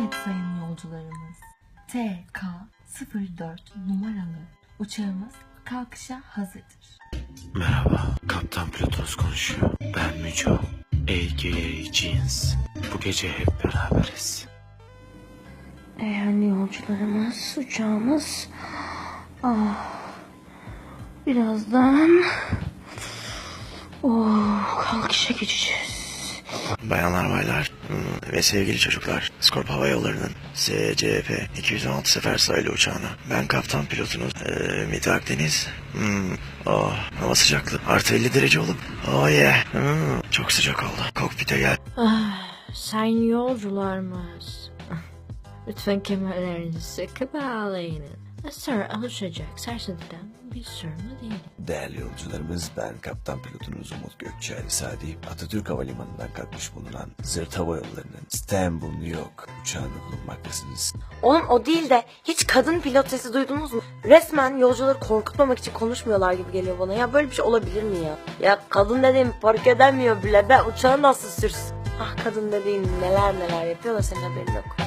Evet sayın yolcularımız. TK04 numaralı uçağımız kalkışa hazırdır. Merhaba, kaptan pilotunuz konuşuyor. Ben Müco, a.k.a. Jeans. Bu gece hep beraberiz. Değerli yolcularımız, uçağımız ah, birazdan oh, kalkışa geçeceğiz. Bayanlar baylar hmm, ve sevgili çocuklar, Skorp Hava Yolları'nın SCP 216 sefer sayılı uçağına. Ben kaptan pilotunuz ee, Ümit Akdeniz. Hmm, oh, hava sıcaklığı artı 50 derece olup oh yeah, hmm, çok sıcak oldu. Kokpite gel. Ah, sayın yolcularımız, lütfen kemerlerinizi sıkı bağlayın. Sonra alışacak serserinden bir sorunu değil. Değerli yolcularımız ben kaptan pilotunuz Umut Gökçe Ali Sadi. Atatürk Havalimanı'ndan kalkmış bulunan Zırt Hava Yolları'nın İstanbul New York uçağında bulunmaktasınız. Oğlum o değil de hiç kadın pilot sesi duydunuz mu? Resmen yolcuları korkutmamak için konuşmuyorlar gibi geliyor bana. Ya böyle bir şey olabilir mi ya? Ya kadın dediğim park edemiyor bile. Ben uçağı nasıl sürsün? Ah kadın dediğin neler neler yapıyor da senin haberin yok.